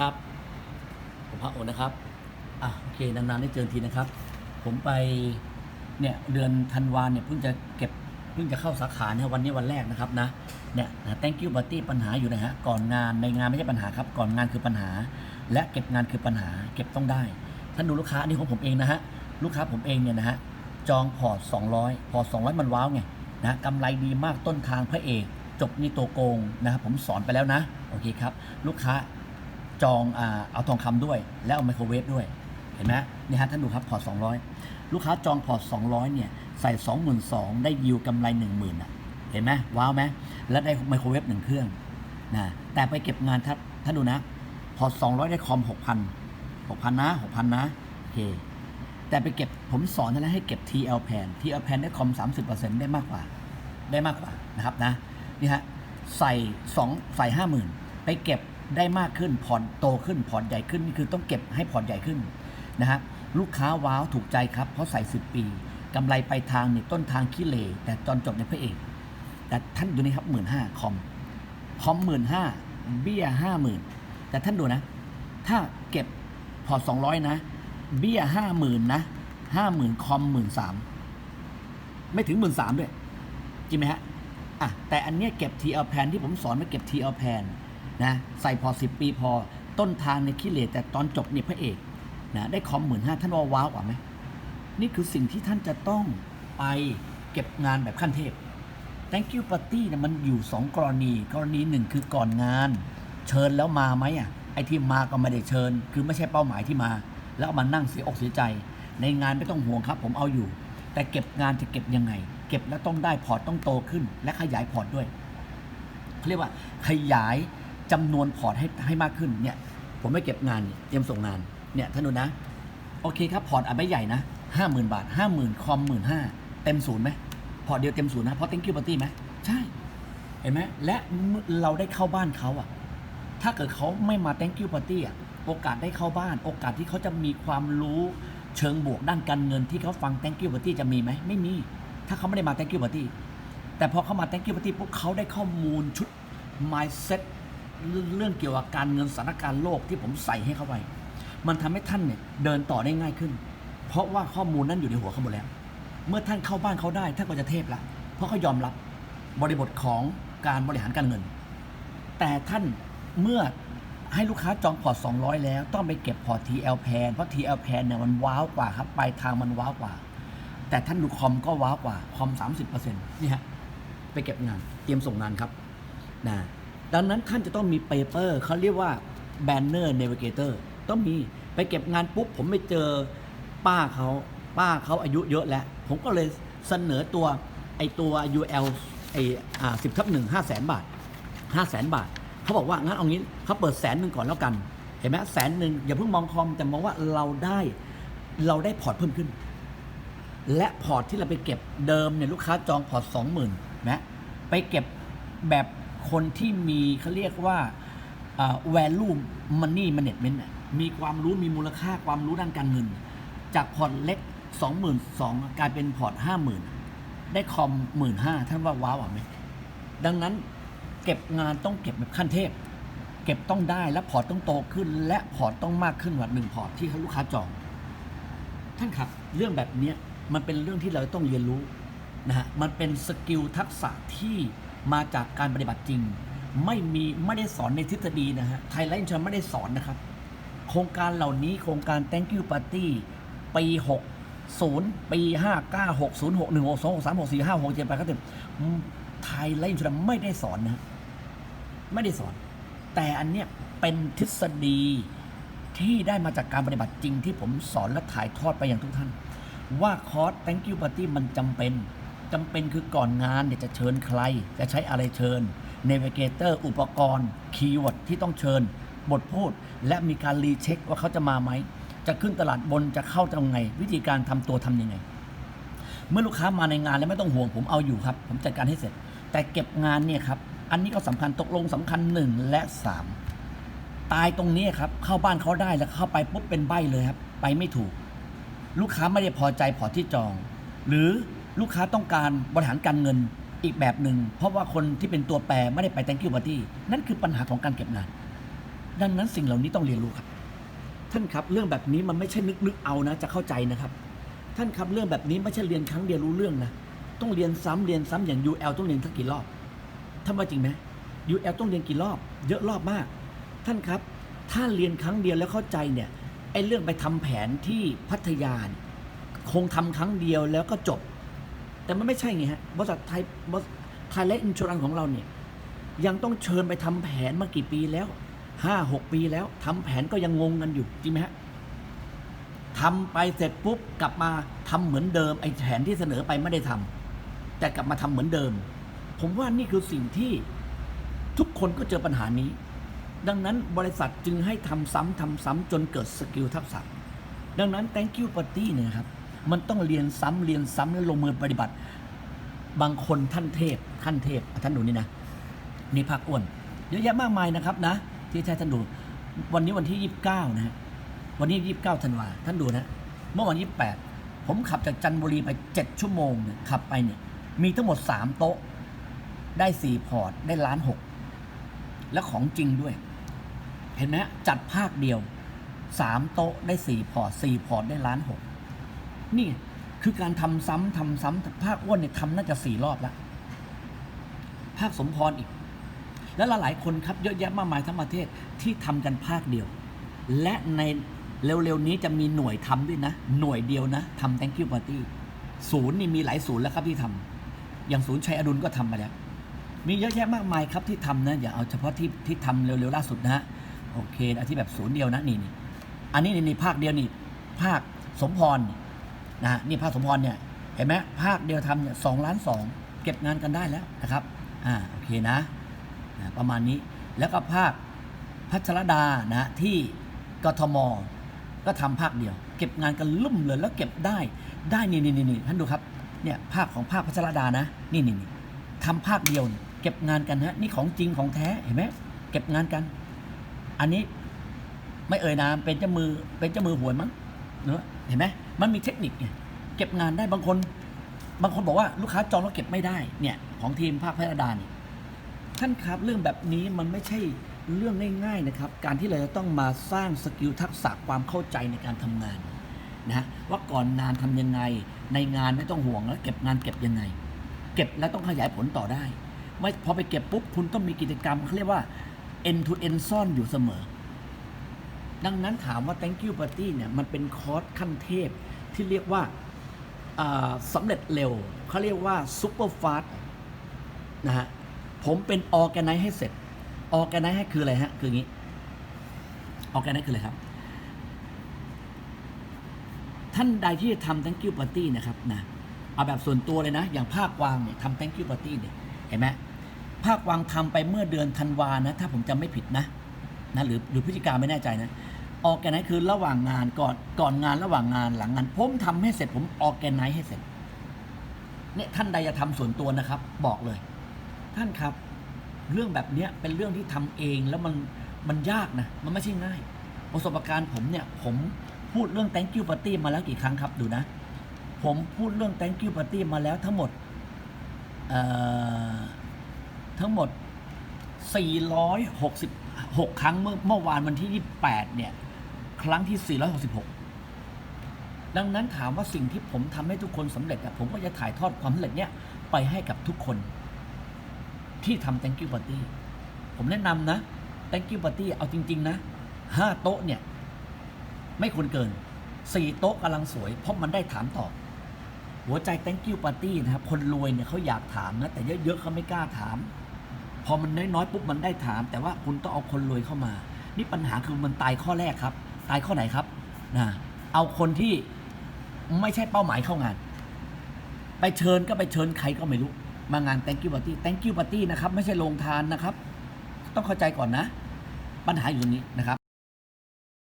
ครับ ผมพระโอนนะครับอะโอเคนานๆได้เจอทีนะครับ ผมไปเนี่ยเดือนธันวาเนี่ยเพิ่งจะเก็บเพิ่งจะเข้าสาขาเนี่ยวันนี้วันแรกนะครับนะเนี่ยนะ thank you party ปัญหาอยู่นะฮะก่อนงานในงานไม่ใช่ปัญหาครับ ก่อนงานคือปัญหา และเก็บงานคือปัญหา เก็บต้องได้ท่านดูลูกค้าอันนี่ของผมเองนะฮะลูกค้าผมเองเนี่ยนะฮะจองพอร์ต200 พอร์ต200 มันว้าวไงนะกำไรดีมากต้นทางพระเอก จบนี่ตัวโกงนะครับผมสอนไปแล้วนะ โอเคครับ ลูกค้า จองอเอาทองคำด้วย แล้วเอาไมโครเวฟด้วย เห็นไหมนี่ฮะท่านดูครับพอร์ต200 ลูกค้าจองพอร์ต200 เนี่ย ใส่ 22,000 ได้ยิวกำไร 10,000อะเห็นไหมว้าวไหมแล้วได้ไมโครเวฟหนึ่งเครื่องนะแต่ไปเก็บงานท่านท่านดูนะ พอร์ต200 ได้คอม 6,000 6,000 นะ 6,000 นะโอเคแต่ไปเก็บผมสอนท่านแล้วให้เก็บ TL pan TL pan ได้คอม 30%ได้มากกว่า ได้มากกว่านะครับนะนี่ฮะใส่สองใส่ห้าหมื่นไปเก็บ ได้มากขึ้นผ่อนโตขึ้นผ่อนใหญ่ขึ้นนี่คือต้องเก็บให้ผ่อนใหญ่ขึ้นนะฮะลูกค้าว้าวถูกใจครับ เพราะใส่ 10 ปีกำไรไปทางเนี่ยต้นทางขี้เหร่แต่ตอนจบในพระเอก แต่ท่านดูนี่ครับหมื่นห้าคอมคอมหมื่นห้าเบี้ยห้าหมื่นแต่ท่านดูนะ ถ้าเก็บพอสองร้อยนะ เบี้ยห้าหมื่นนะห้าหมื่นคอมหมื่นสามไม่ถึงหมื่นสามด้วยจริงไหมฮะอะแต่อันเนี้ยเก็บ TL pan ที่ผมสอนมาเก็บ TL pan นะใส่พอ 10 ปีพอต้นทางในยขี้เหร่แต่ตอนจบเนี่ยพระเอกนะได้คอมหมื่นห้าท่านว่าว้าวกว่าไหมนี่คือสิ่งที่ท่านจะต้องไปเก็บงานแบบขั้นเทพ thank you party เนี่ยมันอยู่ 2 กรณี กรณีหนึ่งคือก่อนงาน เชิญแล้วมาไหมอะไอ้ที่มาก็ไม่ได้เชิญ คือไม่ใช่เป้าหมายที่มา แล้วมานั่งเสียอกเสียใจ ในงานไม่ต้องห่วงครับ ผมเอาอยู่ แต่เก็บงานจะเก็บยังไง เก็บแล้วต้องได้พอร์ตต้องโตขึ้น และขยายพอร์ตด้วยเขาเรียกว่าขยาย จำนวนพอร์ตให้ให้มากขึ้นเนี่ย ผมไม่เก็บงานเตรียมส่งงานเนี่ยท่านดูนะ โอเคครับพอร์ตอันไม่ใหญ่นะห้าหมื่นบาทห้าหมื่นคอมหมื่นห้าเต็มศูนย์ไหมพอร์ตเดียวเต็มศูนย์นะเพราะ thank you party ไหมใช่ เห็นไหมและเมื่อเราได้เข้าบ้านเขาอะถ้าเกิดเขาไม่มา thank you party อะโอกาสได้เข้าบ้าน โอกาสที่เขาจะมีความรู้เชิงบวกด้านการเงินที่เขาฟัง thank you party จะมีไหมไม่มี ถ้าเขาไม่ได้มา thank you party แต่พอเขามา thank you party ปุ๊บเขาได้ข้อมูลชุด mindset เรื่องเรื่องเกี่ยวกับการเงินสถานการณ์โลกที่ผมใส่ให้เขาไป มันทำให้ท่านเนี่ยเดินต่อได้ง่ายขึ้น เพราะว่าข้อมูลนั้นอยู่ในหัวเขาหมดแล้ว เมื่อท่านเข้าบ้านเขาได้ท่านก็จะเทพละเพราะเขายอมรับบริบทของการบริหารการเงิน แต่ท่านเมื่อให้ลูกค้าจองพอร์ต200 แล้ว ต้องไปเก็บพอร์ต TL pan เพราะ TL pan เนี่ยมันว้าวกว่าครับปลายทางมันว้าวกว่า แต่ท่านดูคอมก็ว้าวกว่าคอม 30%นี่ฮะไปเก็บงานเตรียมส่งงานครับนะ ดังนั้นท่านจะต้องมีเปเปอร์เขาเรียกว่า Banner Navigator ต้องมีไปเก็บงานปุ๊บ ผมไปเจอป้าเขาป้าเขาอายุเยอะแล้ว ผมก็เลยเสนอตัวไอตัว UL ไออ่าสิบทับหนึ่งห้าแสนบาทห้าแสนบาท เขาบอกว่างั้นเอางี้เขาเปิดแสนหนึ่งก่อนแล้วกัน เห็นไหมแสนหนึ่งอย่าเพิ่งมองคอมแต่มองว่าเราได้เราได้พอร์ตเพิ่มขึ้น และพอร์ตที่เราไปเก็บเดิมเนี่ยลูกค้าจองพอร์ตสองหมื่นนะไปเก็บแบบ คนที่มีเขาเรียกว่า value money management มีความรู้มีมูลค่าความรู้ด้านการเงิน จากพอร์ตเล็ก 22,000กลายเป็นพอร์ต 50,000 ได้คอม 15,000 ท่านว่าว้าวไหมดังนั้นเก็บงานต้องเก็บแบบขั้นเทพ เก็บต้องได้และพอร์ตต้องโตขึ้น และพอร์ตต้องมากขึ้นกว่าหนึ่งพอร์ตที่ลูกค้าจอง ท่านครับเรื่องแบบนี้มันเป็นเรื่องที่เราต้องเรียนรู้นะฮะมันเป็นสกิลทักษะที่ มาจากการปฏิบัติจริง ไม่มีไม่ได้สอนในทฤษฎีนะฮะไทยไลน์ชนไม่ได้สอนนะครับ โครงการเหล่านี้โครงการ thank you party ปี 60 ปี 59 60 61 62 63 64 5 6 7 8 9 10ไทยไลน์ชนไม่ได้สอนนะไม่ได้สอน แต่อันเนี้ยเป็นทฤษฎีที่ได้มาจากการปฏิบัติจริงที่ผมสอนและถ่ายทอดไปอย่างทุกท่าน ว่าคอร์ส thank you party มันจำเป็น จำเป็นคือก่อนงานเนี่ยจะเชิญใคร จะใช้อะไรเชิญ navigator อุปกรณ์ คีย์เวิร์ดที่ต้องเชิญ บทพูด และมีการรีเช็คว่าเขาจะมาไหม จะขึ้นตลาดบนจะเข้าจะยังไง วิธีการทำตัวทำยังไง เมื่อลูกค้ามาในงานแล้วไม่ต้องห่วงผมเอาอยู่ครับ ผมจัดการให้เสร็จ แต่เก็บงานเนี่ยครับ อันนี้ก็สำคัญตกลงสำคัญ 1 และ 3 ตายตรงนี้ครับ เข้าบ้านเขาได้แล้วเข้าไปปุ๊บเป็นใบเลยครับ ไปไม่ถูก ลูกค้าไม่ได้พอใจพอที่จอง หรือ ลูกค้าต้องการบริหารการเงินอีกแบบหนึ่ง เพราะว่าคนที่เป็นตัวแปรไม่ได้ไป thank you party นั่นคือปัญหาของการเก็บงาน ดังนั้นสิ่งเหล่านี้ต้องเรียนรู้ครับ ท่านครับเรื่องแบบนี้มันไม่ใช่นึกนึกเอานะ จะเข้าใจนะครับ ท่านครับเรื่องแบบนี้ไม่ใช่เรียนครั้งเดียวรู้เรื่องนะต้องเรียนซ้ำเรียนซ้ำอย่าง UL ต้องเรียนสักกี่รอบท่านว่าจริงไหม UL ต้องเรียนกี่รอบ เยอะรอบมาก ท่านครับ ถ้าเรียนครั้งเดียวแล้วเข้าใจเนี่ยไอ้เรื่องไปทำแผนที่พัทยานคงทำครั้งเดียวแล้วก็จบ แต่มันไม่ใช่ไงฮะบริษัทไทยบริษัทไทยและอินชรันของเราเนี่ยยังต้องเชิญไปทำแผนมากี่ปีแล้วห้าหกปีแล้วทำแผนก็ยังงงกันอยู่จริงไหมฮะทำไปเสร็จปุ๊บกลับมาทำเหมือนเดิมไอ้แผนที่เสนอไปไม่ได้ทำแต่กลับมาทำเหมือนเดิม ผมว่านี่คือสิ่งที่ทุกคนก็เจอปัญหานี้ ดังนั้นบริษัทจึงให้ทำซ้ำทำซ้ำจนเกิดสกิลทักษะดังนั้น thank you party เนี่ยครับ มันต้องเรียนซ้ำเรียนซ้ำและลงมือปฏิบัติ บางคนท่านเทพท่านเทพท่านดูนี่นะนี่ภาคอ้วนเยอะแยะมากมายนะครับนะ ที่ใช้ท่านดู วันนี้วันที่ 29 นะฮะวันนี้ 29ธันวาท่านดูนะเมื่อวัน28ผมขับจากจันทบุรีไป 7 ชั่วโมงเนี่ยขับไปเนี่ยมีทั้งหมด 3 โต๊ะ ได้ 4 พอร์ต ได้ล้าน6และของจริงด้วย เห็นไหมจัดภาคเดียว 3 โต๊ะได้ 4 พอร์ต 4 พอร์ต ได้ล้าน6 นี่คือการทำซ้ำทำซ้ำภาคอ้วนเนี่ยทำน่าจะ4รอบแล้ว ภาคสมพรอีก แล้วหลายๆคนครับเยอะแยะมากมายทั้งประเทศที่ทำกันภาคเดียว และในเร็วๆนี้จะมีหน่วยทำด้วยนะ หน่วยเดียวนะทำ thank you party ศูนย์นี่มีหลายศูนย์แล้วครับที่ทำอย่างศูนย์ชัยอดุลก็ทำมาแล้ว มีเยอะแยะมากมายครับที่ทำนะอย่าเอาเฉพาะที่ที่ทำเร็วๆล่าสุดนะฮะโอเคเอาที่แบบศูนย์เดียวนะนี่นี่อันนี้นี่นี่ภาคเดียวนี่ภาคสมพรนี่ นะฮะนี่ภาคสมพรเนี่ยเห็นไหมภาคเดียวทำเนี่ยสองล้านสองเก็บงานกันได้แล้วนะครับอ่าโอเคนะนะประมาณนี้แล้วก็ภาคพัชรดานะที่กทมก็ทำภาคเดียว เก็บงานกันลุ่มเลยแล้วเก็บได้ได้นี่นี่นี่ท่านดูครับเนี่ยภาคของภาคพัชรดานะนี่นี่นี่ทำภาคเดียวเนี่ยเก็บงานกันฮะนี่ของจริงของแท้เห็นไหมเก็บงานกัน อันนี้ไม่เอ่ยนามเป็นเจ้ามือเป็นเจ้ามือหวยมั้งเนอะ เห็นไหมมันมีเทคนิคไงเก็บงานได้บางคน บางคนบอกว่าลูกค้าจองแล้วเก็บไม่ได้เนี่ยของทีมภาคพัชรดาเนี่ยท่านครับเรื่องแบบนี้มันไม่ใช่เรื่องง่ายๆนะครับ การที่เราจะต้องมาสร้างสกิลทักษะความเข้าใจในการทำงานนะว่าก่อนงานทำยังไง ในงานไม่ต้องห่วงแล้วเก็บงานเก็บยังไง เก็บแล้วต้องขยายผลต่อได้ ไม่พอไปเก็บปุ๊บคุณต้องมีกิจกรรมเขาเรียกว่า end to end ซ่อนอยู่เสมอ ดังนั้นถามว่า thank you party เนี่ยมันเป็นคอร์สขั้นเทพที่เรียกว่าสำเร็จเร็ว เขาเรียกว่า super fast นะฮะผมเป็นออแกไนให้เสร็จออแกไนให้คืออะไรฮะ คืออย่างนี้ออแกไนคืออะไรครับ ท่านใดที่จะทำ thank you party นะครับนะเอาแบบส่วนตัวเลยนะ อย่างภาควางเนี่ยทำ thank you party เนี่ยเห็นไหมภาควางทำไปเมื่อเดือนธันวานะ ถ้าผมจำไม่ผิดนะนะหรือหรือพฤศจิกาไม่แน่ใจนะ ออแกไนคือระหว่างงานก่อนก่อนงานระหว่างงานหลังงาน ผมทำให้เสร็จผมออแกไนให้เสร็จเนี่ยท่านใดจะทำส่วนตัวนะครับ บอกเลย ท่านครับ เรื่องแบบเนี้ยเป็นเรื่องที่ทำเองแล้วมันมันยากนะ มันไม่ใช่ง่าย ประสบการณ์ผมเนี่ย ผมพูดเรื่อง thank you party มาแล้วกี่ครั้งครับดูนะ ผมพูดเรื่อง thank you party มาแล้วทั้งหมดเอ่อทั้งหมด 466 ครั้งเมื่อเมื่อวานวันที่ 28 เนี่ย ครั้งที่ 466 ดังนั้นถามว่าสิ่งที่ผมทำให้ทุกคนสำเร็จผมก็จะถ่ายทอดความสำเร็จเนี่ยไปให้กับทุกคน ที่ทำ thank you party ผมแนะนำนะ thank you party เอาจริง ๆ นะห้าโต๊ะเนี่ย ไม่ควรเกินสี่โต๊ะกำลังสวย เพราะมันได้ถามตอบหัวใจ thank you party นะครับ คนรวยเนี่ยเขาอยากถามนะ แต่เยอะ ๆเขาไม่กล้าถาม พอมันน้อย ๆ ปุ๊บมันได้ถาม แต่ว่าคุณต้องเอาคนรวยเข้ามา นี่ปัญหาคือมันตายข้อแรกครับ ตายข้อไหนครับนะเอาคนที่ไม่ใช่เป้าหมายเข้างาน ไปเชิญก็ไปเชิญใครก็ไม่รู้ มางาน thank you party thank you party นะครับ ไม่ใช่โรงทานนะครับ ต้องเข้าใจก่อนนะ ปัญหาอยู่ตรงนี้นะครับ